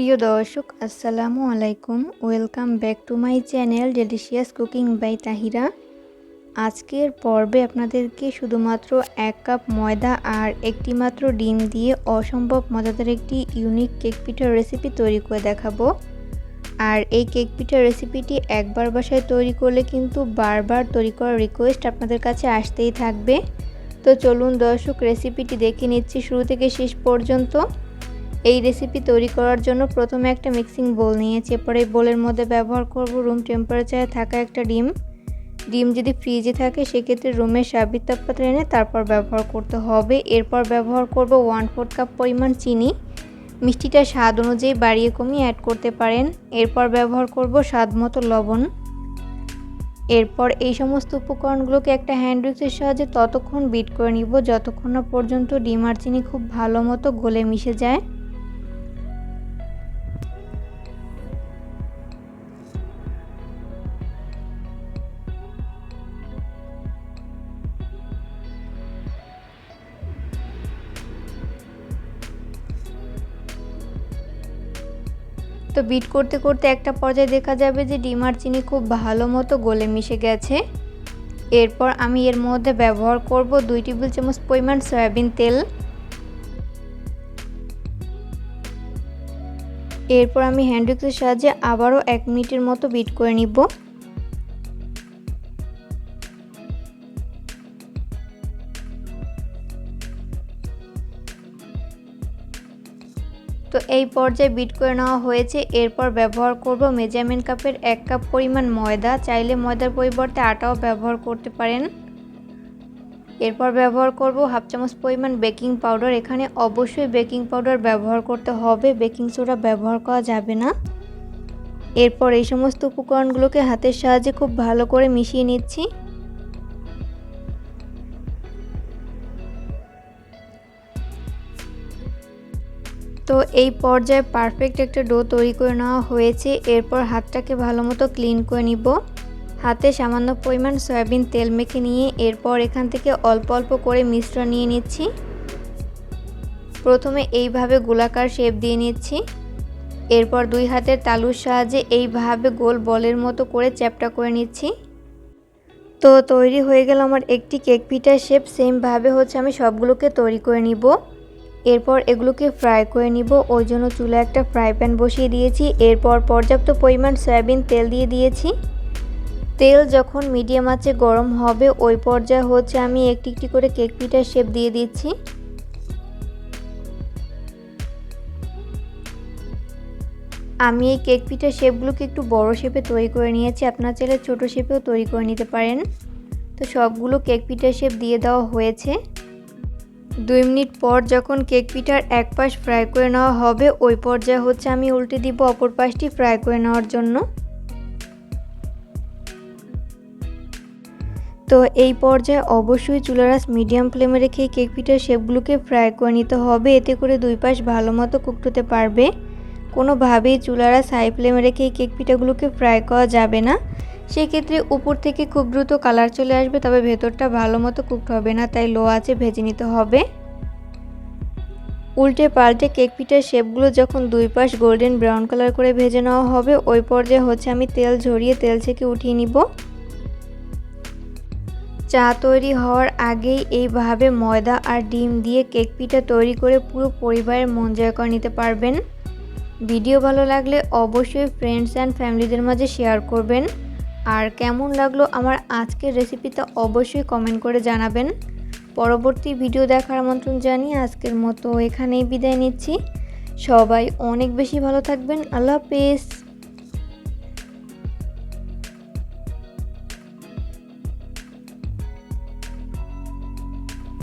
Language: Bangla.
প্রিয় দর্শক, আসসালামু আলাইকুম। Welcome back to my channel delicious cooking by Tahira আজকের পর্বে আপনাদেরকে শুধুমাত্র এক কাপ ময়দা আর একটি মাত্র ডিম দিয়ে অসম্ভব মজাদার একটি ইউনিক কেক পিঠার রেসিপি তৈরি করে দেখাবো। আর এই কেক পিঠার রেসিপিটি একবার বাসায় তৈরি করলে কিন্তু বারবার তৈরি করার রিকোয়েস্ট আপনাদের কাছে আসতেই থাকবে। তো চলুন দর্শক রেসিপিটি দেখে নিচ্ছি শুরু থেকে শেষ পর্যন্ত। এই রেসিপি তৈরি করার জন্য প্রথমে একটা মিক্সিং বোল নিয়েছি। এরপরে এই বোলের মধ্যে ব্যবহার করব রুম টেম্পারেচারে থাকা একটা ডিম। ডিম যদি ফ্রিজে থাকে, সেক্ষেত্রে রুমের স্বাভাবিক তাপমাত্রা এনে তারপর ব্যবহার করতে হবে। এরপর ব্যবহার করব ওয়ান ফোর্থ কাপ পরিমাণ চিনি। মিষ্টিটা স্বাদ অনুযায়ী বাড়িয়ে কমিয়ে অ্যাড করতে পারেন। এরপর ব্যবহার করব স্বাদ মতো লবণ। এরপর এই সমস্ত উপকরণগুলোকে একটা হ্যান্ড উইক্সের সাহায্যে ততক্ষণ বিট করে নিব, যতক্ষণ না পর্যন্ত ডিম আর চিনি খুব ভালো মতো গলে মিশে যায়। তো বিট করতে করতে একটা পর্যায়ে দেখা যাবে যে ডিম আর চিনি খুব ভালো মতো গলে মিশে গেছে। এরপর আমি এর মধ্যে ব্যবহার করব দুই টেবিল চামচ পরিমাণ সয়াবিন তেল। এরপর আমি হ্যান্ডউইক্সের সাহায্যে আবারও এক মিনিটের মতো বিট করে নিব। তো এই পর্যায়ে বিট করে নেওয়া হয়েছে। এরপর ব্যবহার করব মেজারমেন্ট কাপের এক কাপ পরিমাণ ময়দা। চাইলে ময়দার পরিবর্তে আটাও ব্যবহার করতে পারেন। এরপর ব্যবহার করব হাফ চামচ পরিমাণ বেকিং পাউডার। এখানে অবশ্যই বেকিং পাউডার ব্যবহার করতে হবে। বেকিং সোডা ব্যবহার করা যাবে না। এরপর এই সমস্ত উপকরণগুলোকে হাতের সাহায্যে খুব ভালো করে মিশিয়ে নিচ্ছি। তো এই পর্যায়ে পারফেক্ট একটা ডো তৈরি করে নেওয়া হয়েছে। এরপর হাতটাকে ভালো মতো ক্লিন করে নিব। হাতে সামান্য পরিমাণ সয়াবিন তেল মেখে নিয়ে এরপর এখান থেকে অল্প অল্প করে মিশ্রণ নিয়ে নিচ্ছি। প্রথমে এইভাবে গোলাকার শেপ দিয়ে নিচ্ছি। এরপর দুই হাতের তালুর সাহায্যে এইভাবে গোল বলের মতো করে চ্যাপটা করে নিচ্ছি। তো তৈরি হয়ে গেল আমার একটি কেক পিঠার শেপ সেমভাবে হচ্ছে আমি সবগুলোকে তৈরি করে নিব। এরপর এগুলোকে ফ্রাই করে নিব। ওই জন্য চুলে একটা ফ্রাই প্যান বসিয়ে দিয়েছি। এরপর পর্যাপ্ত পরিমাণ সয়াবিন তেল দিয়ে দিয়েছি। তেল যখন মিডিয়াম আঁচে গরম হবে, ওই পর্যায়ে হচ্ছে আমি একটি একটি করে কেক পিঠার শেপ দিয়ে দিচ্ছি। আমি এই কেক পিঠার শেপগুলোকে একটু বড় শেপে তৈরি করে নিয়েছি। আপনার চাইলে ছোটো শেপেও তৈরি করে নিতে পারেন। তো সবগুলো কেক পিঠার শেপ দিয়ে দেওয়া হয়েছে। দুই মিনিট পর যখন কেক পিঠার এক পাশ ফ্রাই করে নেওয়া হবে, ওই পর্যায়ে হচ্ছে আমি উল্টে দিব অপর পাশটি ফ্রাই করে নেওয়ার জন্য। তো এই পর্যায়ে অবশ্যই চুলারাস মিডিয়াম ফ্লেমে রেখে কেক পিঠার শেপগুলোকে ফ্রাই করে নিতে হবে। এতে করে দুই পাশ ভালো মতো কুকড হতে পারবে। কোনোভাবেই চুলারাস হাই ফ্লেমে রেখে কেক পিঠাগুলোকে ফ্রাই করা যাবে না। সেক্ষেত্রে উপর থেকে খুব দ্রুত কালার চলে আসবে, তবে ভেতরটা ভালো মতো কুকড হবে না, তাই লো আছে ভেজে নিতে হবে। উল্টে পাল্টে কেক পিঠার শেপগুলো যখন দুই পাশ গোল্ডেন ব্রাউন কালার করে ভেজে নেওয়া হবে, ওই পর্যায়ে হচ্ছে আমি তেল ঝরিয়ে তেল থেকে উঠিয়ে নিব। চা তৈরি হওয়ার আগেই এইভাবে ময়দা আর ডিম দিয়ে কেক পিঠা তৈরি করে পুরো পরিবারের মন জয় করে নিতে পারবেন। ভিডিও ভালো লাগলে অবশ্যই ফ্রেন্ডস অ্যান্ড ফ্যামিলিদের মাঝে শেয়ার করবেন। আর কেমন লাগল আমার আজকের রেসিপিটা অবশ্যই কমেন্ট করে জানাবেন। পরবর্তী ভিডিও দেখার আমন্ত্রণ জানিয়ে আজকের মতো এখানেই বিদায় নিচ্ছি। সবাই অনেক বেশি ভালো থাকবেন। আল্লাহ হাফেজ।